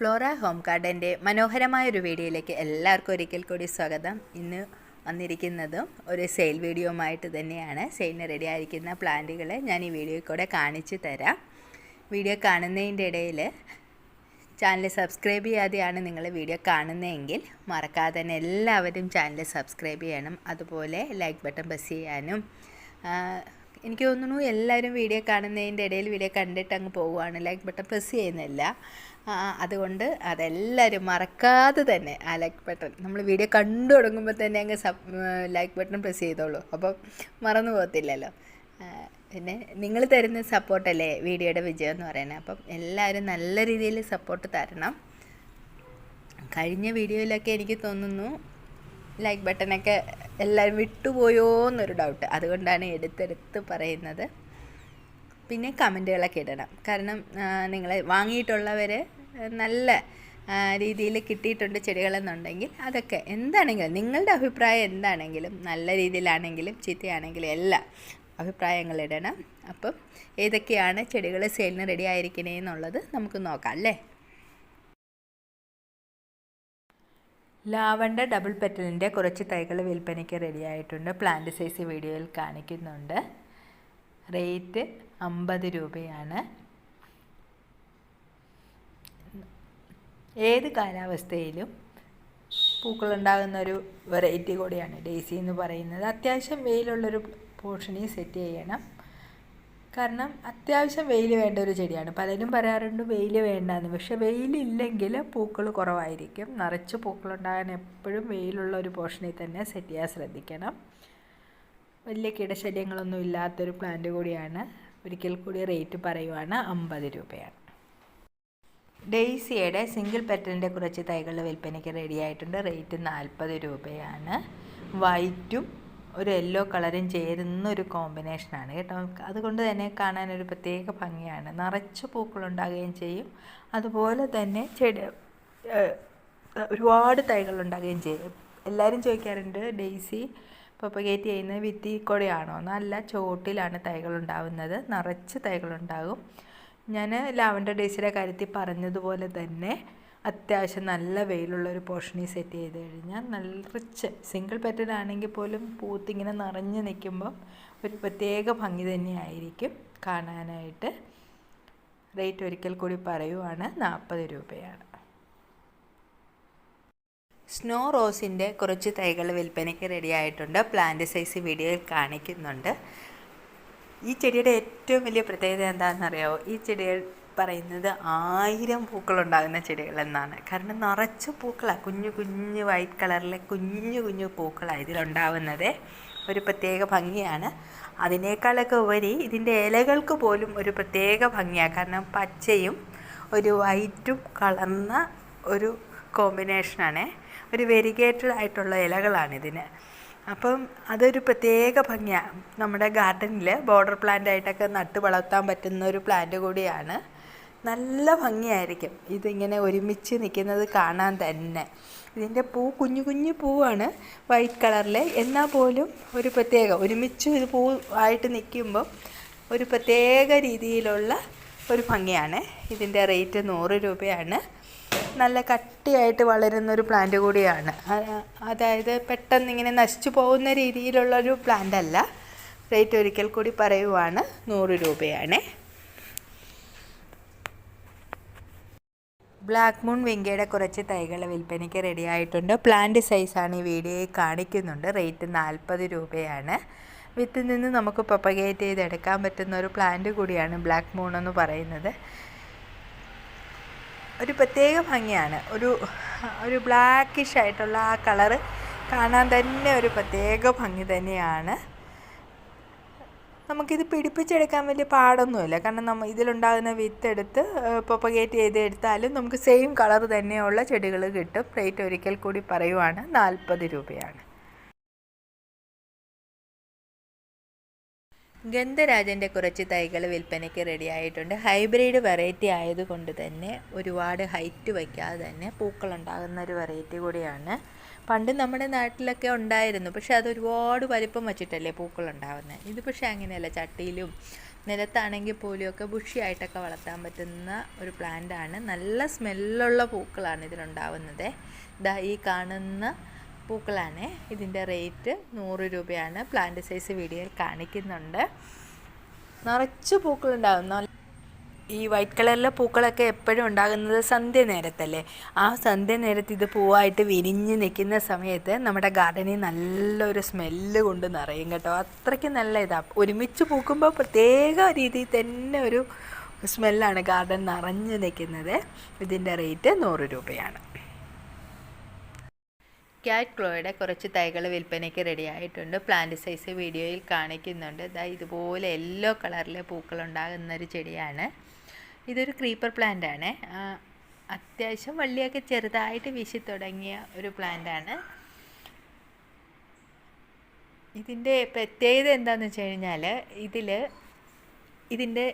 Flora home ഗാർഡന്റെ മനോഹരമായ ഒരു വീഡിയോയിലേക്ക് എല്ലാവർക്കും ഒരിക്കൽ കൂടി സ്വാഗതം. ഇന്ന് വന്നിരിക്കുന്നതും ഒരു സെയിൽ വീഡിയോയുമായിട്ട് തന്നെയാണ്. സെയിലിന് റെഡി ആയിരിക്കുന്ന പ്ലാന്റുകൾ ഞാൻ ഈ വീഡിയോയിൽ കൂടെ കാണിച്ചു തരാം. വീഡിയോ കാണുന്നതിന്റെ ഇടയിൽ ചാനൽ സബ്സ്ക്രൈബ് ചെയ്യാതെയാണ് നിങ്ങൾ വീഡിയോ കാണുന്നതെങ്കിൽ മറക്കാതെ തന്നെ എല്ലാവരും ചാനൽ സബ്സ്ക്രൈബ് ചെയ്യണം. അതുപോലെ ലൈക്ക് ബട്ടൺ പ്രസ് ചെയ്യാനും. എനിക്ക് തോന്നുന്നു എല്ലാവരും വീഡിയോ കാണുന്നതിന്റെ ഇടയിൽ വീഡിയോ കണ്ടിട്ട് അങ്ങ് പോവുകയാണ്. ലൈക്ക് ബട്ടൺ പ്രസ് ചെയ്യുന്നില്ല. അതുകൊണ്ട് അതെല്ലാവരും മറക്കാതെ തന്നെ ആ ലൈക്ക് ബട്ടൺ നമ്മൾ വീഡിയോ കണ്ടു തുടങ്ങുമ്പോൾ തന്നെ അങ്ങ് സബ് ലൈക്ക് ബട്ടൺ പ്രസ് ചെയ്തോളൂ. അപ്പം മറന്നു പോകത്തില്ലല്ലോ. പിന്നെ നിങ്ങൾ തരുന്ന സപ്പോർട്ടല്ലേ വീഡിയോയുടെ വിജയം എന്ന് പറയുന്നത്. അപ്പം എല്ലാവരും നല്ല രീതിയിൽ സപ്പോർട്ട് തരണം. കഴിഞ്ഞ വീഡിയോയിലൊക്കെ എനിക്ക് തോന്നുന്നു ലൈക്ക് ബട്ടണൊക്കെ എല്ലാവരും വിട്ടുപോയോ എന്നൊരു ഡൗട്ട് അതുകൊണ്ടാണ് എടുത്തെടുത്ത് പറയുന്നത്. പിന്നെ കമന്റുകളൊക്കെ ഇടണം. കാരണം നിങ്ങൾ വാങ്ങിയിട്ടുള്ളവർ നല്ല രീതിയിൽ കിട്ടിയിട്ടുണ്ട് ചെടികളെന്നുണ്ടെങ്കിൽ അതൊക്കെ എന്താണെങ്കിലും നിങ്ങളുടെ അഭിപ്രായം എന്താണെങ്കിലും നല്ല രീതിയിലാണെങ്കിലും ചീത്തയാണെങ്കിലും എല്ലാം അഭിപ്രായങ്ങൾ ഇടണം. അപ്പം ഏതൊക്കെയാണ് ചെടികൾ സെയിലിന് റെഡി ആയിരിക്കണേ എന്നുള്ളത് നമുക്ക് നോക്കാം അല്ലേ? ലാവണ്ട ഡബിൾ പെറ്റലിന്റെ കുറച്ച് തൈകൾ വിൽപ്പനയ്ക്ക് റെഡിയായിട്ടുണ്ട് പ്ലാന്റ് സൈസ് വീഡിയോയിൽ കാണിക്കുന്നുണ്ട്. റേറ്റ് അമ്പത് രൂപയാണ്. ഏത് കാലാവസ്ഥയിലും പൂക്കളുണ്ടാകുന്ന ഒരു വെറൈറ്റി കൂടിയാണ് ഡെയ്സി എന്ന് പറയുന്നത്. അത്യാവശ്യം വെയിലുള്ളൊരു പോർഷനിൽ സെറ്റ് ചെയ്യണം. കാരണം അത്യാവശ്യം വെയിൽ വേണ്ട ഒരു ചെടിയാണ്. പലരും പറയാറുണ്ട് വെയിൽ വേണ്ടെന്ന്. പക്ഷെ വെയിലില്ലെങ്കിൽ പൂക്കൾ കുറവായിരിക്കും. നിറച്ച് പൂക്കളുണ്ടാകാൻ എപ്പോഴും വെയിലുള്ള ഒരു പോർഷനിൽ തന്നെ സെറ്റ് ചെയ്യാൻ ശ്രദ്ധിക്കണം. വലിയ കീടശല്യങ്ങളൊന്നും ഇല്ലാത്തൊരു പ്ലാന്റ് കൂടിയാണ്. ഒരിക്കൽ കൂടി റേറ്റ് പറയുവാണ് അമ്പത് രൂപയാണ്. ഡെയ്സിയുടെ സിംഗിൾ പെറ്റലിന്റെ കുറച്ച് തൈകൾ വിൽപ്പനയ്ക്ക് റെഡി ആയിട്ടുണ്ട്. റേറ്റ് നാൽപ്പത് രൂപയാണ്. വൈറ്റും ഒരു യെല്ലോ കളറും ചേരുന്ന ഒരു കോമ്പിനേഷനാണ് കേട്ടോ. അതുകൊണ്ട് തന്നെ കാണാൻ ഒരു പ്രത്യേക ഭംഗിയാണ്. നിറച്ച് പൂക്കളുണ്ടാകുകയും ചെയ്യും. അതുപോലെ തന്നെ ചെടി ഒരുപാട് തൈകൾ ഉണ്ടാകുകയും ചെയ്യും. എല്ലാവരും ചോദിക്കാറുണ്ട് ഡെയ്സി പ്രൊപ്പഗേറ്റ് ചെയ്യുന്നത് വിത്തി കൂടെയാണോ? നല്ല ചോട്ടിലാണ് തൈകൾ ഉണ്ടാവുന്നത് നിറച്ച് തൈകളുണ്ടാകും. ഞാൻ ലാവൻഡർ ഡേയ്സിയുടെ കാര്യത്തിൽ പറഞ്ഞതുപോലെ തന്നെ അത്യാവശ്യം നല്ല വെയിലുള്ള ഒരു പോർഷനിൽ സെറ്റ് ചെയ്ത് കഴിഞ്ഞാൽ നല്ല റിച്ച്. സിംഗിൾ പെറ്റഡാണെങ്കിൽ പോലും പൂത്തിങ്ങനെ നിറഞ്ഞ് നിൽക്കുമ്പം ഒരു പ്രത്യേക ഭംഗി തന്നെയായിരിക്കും കാണാനായിട്ട് റേറ്റ് ഒരിക്കൽ കൂടി പറയുവാണ് നാൽപ്പത് രൂപയാണ്. സ്നോ റോസിന്റെ കുറച്ച് തൈകൾ വിൽപ്പനയ്ക്ക് റെഡിയായിട്ടുണ്ട്. പ്ലാന്റ് സൈസ് വീഡിയോയിൽ കാണിക്കുന്നുണ്ട്. ഈ ചെടിയുടെ ഏറ്റവും വലിയ പ്രത്യേകത എന്താണെന്നറിയാമോ ഈ ചെടികൾ പറയുന്നത് ആയിരം പൂക്കളുണ്ടാകുന്ന ചെടികൾ എന്നാണ് കാരണം നിറച്ച് പൂക്കളാണ് കുഞ്ഞു കുഞ്ഞു വൈറ്റ് കളറിലെ കുഞ്ഞു കുഞ്ഞു പൂക്കളാണ് ഇതിലുണ്ടാവുന്നത്. ഒരു പ്രത്യേക ഭംഗിയാണ്. അതിനേക്കാളൊക്കെ ഉപരി ഇതിന്റെ ഇലകൾക്ക് പോലും ഒരു പ്രത്യേക ഭംഗിയാണ് കാരണം പച്ചയും ഒരു വൈറ്റും കളർന്ന ഒരു കോമ്പിനേഷനാണ്. ഒരു വെരിഗേറ്റഡ് ആയിട്ടുള്ള ഇലകളാണിതിന്. അപ്പം അതൊരു പ്രത്യേക ഭംഗിയാണ് നമ്മുടെ ഗാർഡനിൽ ബോർഡർ പ്ലാന്റ് ആയിട്ടൊക്കെ നട്ട് വളർത്താൻ പറ്റുന്ന ഒരു പ്ലാന്റ് കൂടിയാണ്. നല്ല ഭംഗിയായിരിക്കും ഇതിങ്ങനെ ഒരുമിച്ച് നിൽക്കുന്നത് കാണാൻ തന്നെ. ഇതിന്റെ പൂ കുഞ്ഞു കുഞ്ഞു പൂവാണ് വൈറ്റ് കളറിൽ എന്നാൽ പോലും ഒരു പ്രത്യേക ഒരുമിച്ച് ഇത് പൂ ആയിട്ട് നിൽക്കുമ്പം ഒരു പ്രത്യേക രീതിയിലുള്ള ഒരു ഭംഗിയാണ്. ഇതിന്റെ റേറ്റ് നൂറ് രൂപയാണ്. നല്ല കട്ടിയായിട്ട് വളരുന്ന ഒരു പ്ലാന്റ് കൂടിയാണ് അതായത് പെട്ടെന്ന് ഇങ്ങനെ നശിച്ചു പോകുന്ന രീതിയിലുള്ളൊരു പ്ലാന്റ് അല്ല. റേറ്റ് ഒരിക്കൽ കൂടി പറയുവാണ്. നൂറ് രൂപയാണ്. ബ്ലാക്ക് മൂൺ വിങ്കയുടെ കുറച്ച് തൈകൾ വിൽപ്പനയ്ക്ക് റെഡി ആയിട്ടുണ്ട്. പ്ലാന്റ് സൈസാണ് ഈ വീഡിയോയിൽ കാണിക്കുന്നുണ്ട്. റേറ്റ് നാൽപ്പത് രൂപയാണ്. വിത്തിൽ നിന്ന് നമുക്ക് പ്രൊപ്പഗേറ്റ് ചെയ്തെടുക്കാൻ പറ്റുന്ന ഒരു പ്ലാന്റ് കൂടിയാണ് ബ്ലാക്ക് മൂൺ എന്ന് പറയുന്നത്. ഒരു പ്രത്യേക ഭംഗിയാണ്. ഒരു ഒരു ബ്ലാക്കിഷ് ആയിട്ടുള്ള ആ കളറ് കാണാൻ തന്നെ ഒരു പ്രത്യേക ഭംഗി തന്നെയാണ്. നമുക്കിത് പിടിപ്പിച്ചെടുക്കാൻ വലിയ പാടൊന്നുമില്ല. കാരണം നമ്മൾ ഇതിലുണ്ടാകുന്ന വിത്ത് എടുത്ത് പ്രൊപ്പഗേറ്റ് ചെയ്ത് എടുത്താലും നമുക്ക് സെയിം കളർ തന്നെയുള്ള ചെടികൾ കിട്ടും. റേറ്റ് ഒരിക്കൽ കൂടി പറയുവാണ് നാൽപ്പത് രൂപയാണ്. ഗന്ധരാജന്റെ കുറച്ച് തൈകൾ വിൽപ്പനയ്ക്ക് റെഡിയായിട്ടുണ്ട് ഹൈബ്രിഡ് വെറൈറ്റി ആയതുകൊണ്ട് തന്നെ ഒരുപാട് ഹൈറ്റ് വയ്ക്കാതെ തന്നെ പൂക്കൾ ഉണ്ടാകുന്ന ഒരു വെറൈറ്റി കൂടിയാണ്. പണ്ട് നമ്മുടെ നാട്ടിലൊക്കെ ഉണ്ടായിരുന്നു. പക്ഷെ അത് ഒരുപാട് വലിപ്പം വച്ചിട്ടല്ലേ പൂക്കളുണ്ടാകുന്നത് ഇത് പക്ഷേ അങ്ങനെയല്ല. ചട്ടിയിലും നിലത്താണെങ്കിൽ പോലെയൊക്കെ ബുഷിയായിട്ടൊക്കെ വളർത്താൻ പറ്റുന്ന ഒരു പ്ലാന്റാണ് നല്ല സ്മെല്ലുള്ള പൂക്കളാണ് ഇതിലുണ്ടാവുന്നത്. ഇതാ ഈ കാണുന്ന പൂക്കളാണ്. ഇതിന്റെ റേറ്റ് നൂറ് രൂപയാണ്. പ്ലാന്റ് സൈസ് വീഡിയോയിൽ കാണിക്കുന്നുണ്ട്. നിറച്ച് പൂക്കളുണ്ടാകും ഈ വൈറ്റ് കളറിലെ പൂക്കളൊക്കെ എപ്പോഴും ഉണ്ടാകുന്നത് സന്ധ്യ നേരത്തല്ലേ? ആ സന്ധ്യ നേരത്ത് ഇത് പൂവായിട്ട് വിരിഞ്ഞ് നിൽക്കുന്ന സമയത്ത് നമ്മുടെ ഗാർഡനിൽ നല്ലൊരു സ്മെല്ല് കൊണ്ട് നിറയും കേട്ടോ. അത്രയ്ക്ക് നല്ല ഇതാണ് ഒരുമിച്ച് പൂക്കുമ്പോൾ പ്രത്യേക രീതിയിൽ തന്നെ ഒരു സ്മെല്ലാണ് ഗാർഡൻ നിറഞ്ഞു നിൽക്കുന്നത്. ഇതിന്റെ റേറ്റ് നൂറ് രൂപയാണ്. ക്യാറ്റ് ക്ലോയുടെ കുറച്ച് തൈകൾ വിൽപ്പനയ്ക്ക് റെഡി ആയിട്ടുണ്ട്. പ്ലാന്റ് സൈസ് വീഡിയോയിൽ കാണിക്കുന്നുണ്ട്. ഇതാ ഇതുപോലെ യെല്ലോ കളറിലെ ഒരു ചെടിയാണ്. ഇതൊരു ക്രീപ്പർ പ്ലാന്റ് ആണ്. അത്യാവശ്യം വള്ളിയൊക്കെ ചെറുതായിട്ട് വീശി തുടങ്ങിയ ഒരു പ്ലാന്റ് ആണ്. ഇതിന്റെ പ്രത്യേകത എന്താണെന്ന് വെച്ച് കഴിഞ്ഞാൽ ഇതിൽ ഇതിന്റെ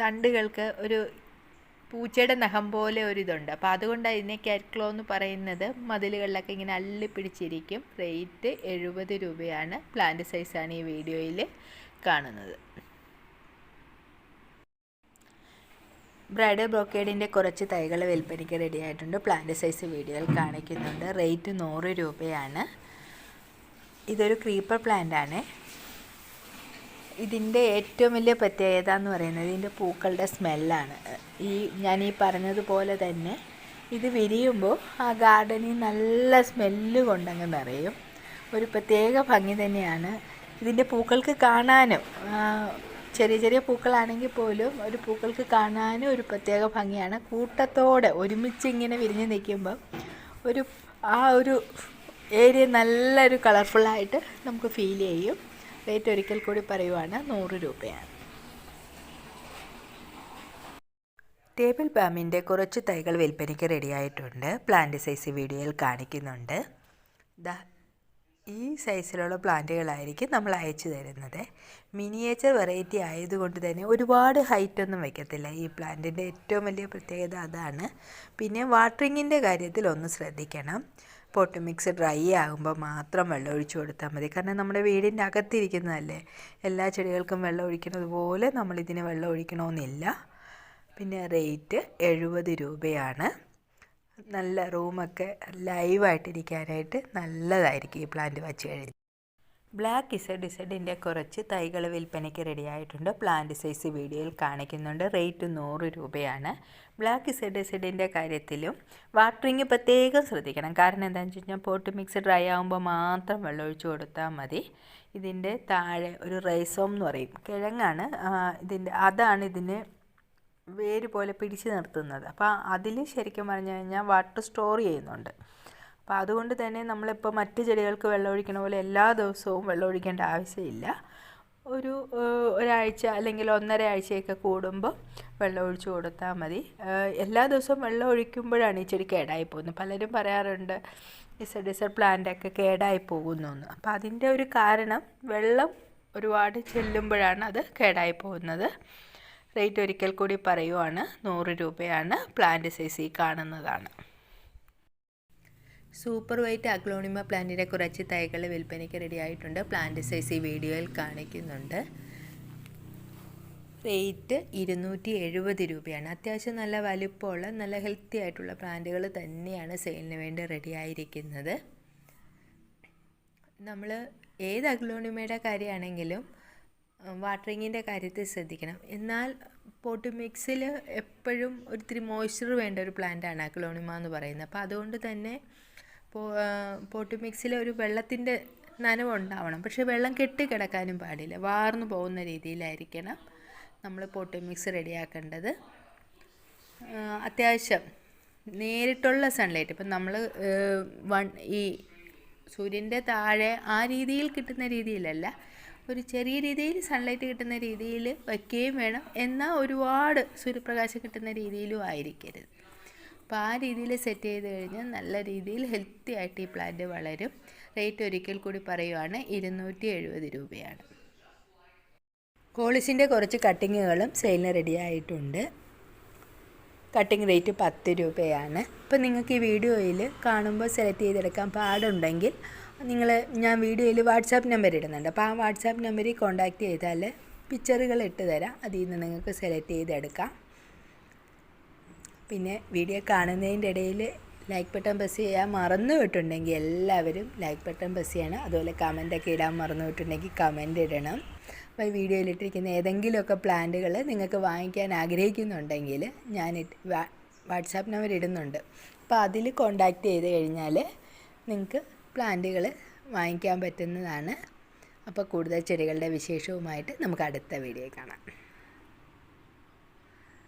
തണ്ടുകൾക്ക് ഒരു പൂച്ചയുടെ നഖം പോലെ ഒരു ഇതുണ്ട് അപ്പോൾ അതുകൊണ്ടാണ് ഇതിനെ കാറ്റ്ക്ലോ എന്ന് പറയുന്നത് മതിലുകളിലൊക്കെ ഇങ്ങനെ അള്ളി പിടിച്ചിരിക്കും. റേറ്റ് എഴുപത് രൂപയാണ്. പ്ലാന്റ് സൈസാണ് ഈ വീഡിയോയിൽ കാണുന്നത്. ബ്രൈഡൽ ബ്രോക്കേഡിന്റെ കുറച്ച് തൈകൾ വിൽപ്പനയ്ക്ക് റെഡി ആയിട്ടുണ്ട്. പ്ലാന്റ് സൈസ് വീഡിയോയിൽ കാണിക്കുന്നുണ്ട്. റേറ്റ് നൂറ് രൂപയാണ്. ഇതൊരു ക്രീപ്പർ പ്ലാന്റ് ആണ്. ഇതിന്റെ ഏറ്റവും വലിയ പ്രത്യേകത എന്ന് പറയുന്നത് ഇതിന്റെ പൂക്കളുടെ സ്മെല്ലാണ്. ഈ ഞാൻ ഈ പറഞ്ഞതുപോലെ തന്നെ ഇത് വിരിയുമ്പോൾ ആ ഗാർഡനിൽ നല്ല സ്മെല്ല് കൊണ്ടങ്ങ് നിറയും. ഒരു പ്രത്യേക ഭംഗി തന്നെയാണ് ഇതിന്റെ പൂക്കൾക്ക് കാണാനും. ചെറിയ ചെറിയ പൂക്കളാണെങ്കിൽ പോലും ഒരു പൂക്കൾക്ക് കാണാനും ഒരു പ്രത്യേക ഭംഗിയാണ്. കൂട്ടത്തോടെ ഒരുമിച്ച് ഇങ്ങനെ വിരിഞ്ഞ് നിൽക്കുമ്പം ഒരു ആ ഒരു ഏരിയ നല്ലൊരു കളർഫുള്ളായിട്ട് നമുക്ക് ഫീൽ ചെയ്യും. റേറ്റ് ഒരിക്കൽ കൂടി പറയുവാണ് നൂറ് രൂപയാണ്. ടേബിൾ പാമിന്റെ കുറച്ച് തൈകൾ വിൽപ്പനയ്ക്ക് റെഡിയായിട്ടുണ്ട്. പ്ലാന്റ് സൈസ് വീഡിയോയിൽ കാണിക്കുന്നുണ്ട്. ദാ ഈ സൈസിലുള്ള പ്ലാന്റുകളായിരിക്കും നമ്മൾ അയച്ചു തരുന്നത്. മിനിയേച്ചർ വെറൈറ്റി ആയതുകൊണ്ട് തന്നെ ഒരുപാട് ഹൈറ്റ് ഒന്നും വയ്ക്കത്തില്ല. ഈ പ്ലാന്റിന്റെ ഏറ്റവും വലിയ പ്രത്യേകത അതാണ്. പിന്നെ വാട്ടറിങ്ങിന്റെ കാര്യത്തിൽ ഒന്ന് ശ്രദ്ധിക്കണം. പോട്ട് മിക്സ് ഡ്രൈ ആകുമ്പോൾ മാത്രം വെള്ളം ഒഴിച്ചു കൊടുത്താൽ മതി. കാരണം നമ്മുടെ വീടിന്റെ അകത്തിരിക്കുന്നതല്ലേ? എല്ലാ ചെടികൾക്കും വെള്ളം ഒഴിക്കുന്നത് പോലെ നമ്മളിതിന് വെള്ളം ഒഴിക്കണമെന്നില്ല. പിന്നെ റേറ്റ് എഴുപത് രൂപയാണ്. നല്ല റൂമൊക്കെ ലൈവായിട്ടിരിക്കാനായിട്ട് നല്ലതായിരിക്കും ഈ പ്ലാന്റ് വച്ച് കഴിഞ്ഞ് ബ്ലാക്ക് ഇസഡ് ഇസഡിന്റെ കുറച്ച് തൈകൾ വിൽപ്പനയ്ക്ക് റെഡി ആയിട്ടുണ്ട്. പ്ലാന്റ് സൈസ് വീഡിയോയിൽ കാണിക്കുന്നുണ്ട്. റേറ്റ് നൂറ് രൂപയാണ്. ബ്ലാക്ക് ഇസഡ് ഇസഡിന്റെ കാര്യത്തിലും വാട്ടറിങ് പ്രത്യേകം ശ്രദ്ധിക്കണം. കാരണം എന്താണെന്ന് വെച്ച് കഴിഞ്ഞാൽ പോട്ട് മിക്സ് ഡ്രൈ ആകുമ്പോൾ മാത്രം വെള്ളം ഒഴിച്ചു കൊടുത്താൽ മതി. ഇതിന്റെ താഴെ ഒരു റൈസോം എന്ന് പറയും. കിഴങ്ങാണ് ഇതിന്റെ അതാണ് ഇതിന് വേര് പോലെ പിടിച്ചു നിർത്തുന്നത്. അപ്പോൾ അതിൽ ശരിക്കും പറഞ്ഞു കഴിഞ്ഞാൽ വാട്ടർ സ്റ്റോർ ചെയ്യുന്നുണ്ട്. അപ്പോൾ അതുകൊണ്ട് തന്നെ നമ്മളിപ്പോൾ മറ്റ് ചെടികൾക്ക് വെള്ളം ഒഴിക്കണ പോലെ എല്ലാ ദിവസവും വെള്ളം ഒഴിക്കേണ്ട ആവശ്യമില്ല. ഒരു ഒരാഴ്ച അല്ലെങ്കിൽ ഒന്നര ആഴ്ചയൊക്കെ കൂടുമ്പോൾ വെള്ളം ഒഴിച്ചു കൊടുത്താൽ മതി. എല്ലാ ദിവസവും വെള്ളം ഒഴിക്കുമ്പോഴാണ് ഈ ചെടി കേടായി പോകുന്നത്. പലരും പറയാറുണ്ട് ഇസഡ് ഇസഡ് പ്ലാന്റൊക്കെ കേടായി പോകുന്നു അപ്പോൾ അതിന്റെ ഒരു കാരണം വെള്ളം ഒരുപാട് ചെല്ലുമ്പോഴാണ് അത് കേടായി പോകുന്നത്. റേറ്റ് ഒരിക്കൽ കൂടി പറയുവാണ് നൂറ് രൂപയാണ് പ്ലാന്റ് സൈസ് ഈ കാണുന്നതാണ്. സൂപ്പർ വൈറ്റ് അഗ്ലോണിമ പ്ലാന്റിന്റെ കുറച്ച് തൈകൾ വിൽപ്പനയ്ക്ക് റെഡി ആയിട്ടുണ്ട്. പ്ലാന്റ് സൈസ് ഈ വീഡിയോയിൽ കാണിക്കുന്നുണ്ട്. റേറ്റ് ഇരുന്നൂറ്റി എഴുപത് രൂപയാണ്. അത്യാവശ്യം നല്ല വലിപ്പമുള്ള നല്ല ഹെൽത്തി ആയിട്ടുള്ള പ്ലാന്റുകൾ തന്നെയാണ് സെയിലിന് വേണ്ടി റെഡി ആയിരിക്കുന്നത്. നമ്മൾ ഏത് അഗ്ലോണിമയുടെ കാര്യമാണെങ്കിലും വാട്ടറിങ്ങിന്റെ കാര്യത്തിൽ ശ്രദ്ധിക്കണം. എന്നാൽ പോട്ട് മിക്സിൽ എപ്പോഴും ഒരിത്തിരി മോയ്സ്ചർ വേണ്ട ഒരു പ്ലാന്റാണ് അഗ്ലോണിമ എന്ന് പറയുന്നത്. അപ്പോൾ അതുകൊണ്ട് തന്നെ പോട്ട് മിക്സിൽ ഒരു വെള്ളത്തിന്റെ നനവ് ഉണ്ടാവണം പക്ഷേ വെള്ളം കെട്ടിക്കിടക്കാനും പാടില്ല. വാർന്നു പോകുന്ന രീതിയിലായിരിക്കണം നമ്മൾ പോട്ട് മിക്സ് റെഡിയാക്കേണ്ടത്. അത്യാവശ്യം നേരിട്ടുള്ള സൺലൈറ്റ് ഇപ്പം നമ്മൾ വൺ ഈ സൂര്യന്റെ താഴെ ആ രീതിയിൽ കിട്ടുന്ന രീതിയിലല്ല ഒരു ചെറിയ രീതിയിൽ സൺലൈറ്റ് കിട്ടുന്ന രീതിയിൽ വയ്ക്കുകയും വേണം. എന്നാൽ ഒരുപാട് സൂര്യപ്രകാശം കിട്ടുന്ന രീതിയിലും ആയിരിക്കരുത്. അപ്പോൾ ആ രീതിയിൽ സെറ്റ് ചെയ്ത് കഴിഞ്ഞാൽ നല്ല രീതിയിൽ ഹെൽത്തി ആയിട്ട് ഈ പ്ലാന്റ് വളരും. റേറ്റ് ഒരിക്കൽ കൂടി പറയുവാണ് ഇരുന്നൂറ്റി എഴുപത് രൂപയാണ് കോളിസിന്റെ കുറച്ച് കട്ടിങ്ങുകളും സെയിലിന് റെഡി ആയിട്ടുണ്ട്. കട്ടിങ് റേറ്റ് പത്ത് രൂപയാണ്. ഇപ്പം നിങ്ങൾക്ക് ഈ വീഡിയോയിൽ കാണുമ്പോൾ സെലക്ട് ചെയ്തെടുക്കാൻ പാടുണ്ടെങ്കിൽ നിങ്ങൾ ഞാൻ വീഡിയോയിൽ വാട്സാപ്പ് നമ്പർ ഇടുന്നുണ്ട്. അപ്പോൾ ആ വാട്സാപ്പ് നമ്പറിൽ കോൺടാക്റ്റ് ചെയ്താൽ പിക്ചറുകൾ ഇട്ട് തരാം. അതിൽ നിന്ന് നിങ്ങൾക്ക് സെലക്ട് ചെയ്തെടുക്കാം. പിന്നെ വീഡിയോ കാണുന്നതിന്റെ ഇടയിൽ ലൈക്ക് ബട്ടൺ പ്രസ് ചെയ്യാൻ മറന്നു വിട്ടുണ്ടെങ്കിൽ എല്ലാവരും ലൈക്ക് ബട്ടൺ പ്രസ് ചെയ്യണം. അതുപോലെ കമന്റൊക്കെ ഇടാൻ മറന്നു വിട്ടുണ്ടെങ്കിൽ കമന്റ് ഇടണം. അപ്പോൾ ഈ വീഡിയോയിലിട്ടിരിക്കുന്ന ഏതെങ്കിലുമൊക്കെ പ്ലാന്റുകൾ നിങ്ങൾക്ക് വാങ്ങിക്കാൻ ആഗ്രഹിക്കുന്നുണ്ടെങ്കിൽ ഞാൻ വാട്സാപ്പ് നമ്പർ ഇടുന്നുണ്ട്. അപ്പോൾ അതിൽ കോണ്ടാക്ട് ചെയ്ത് കഴിഞ്ഞാൽ നിങ്ങൾക്ക് പ്ലാന്റുകൾ വാങ്ങിക്കാൻ പറ്റുന്നതാണ്. അപ്പോൾ കൂടുതൽ ചെടികളുടെ വിശേഷവുമായിട്ട് നമുക്ക് അടുത്ത വീഡിയോ കാണാം.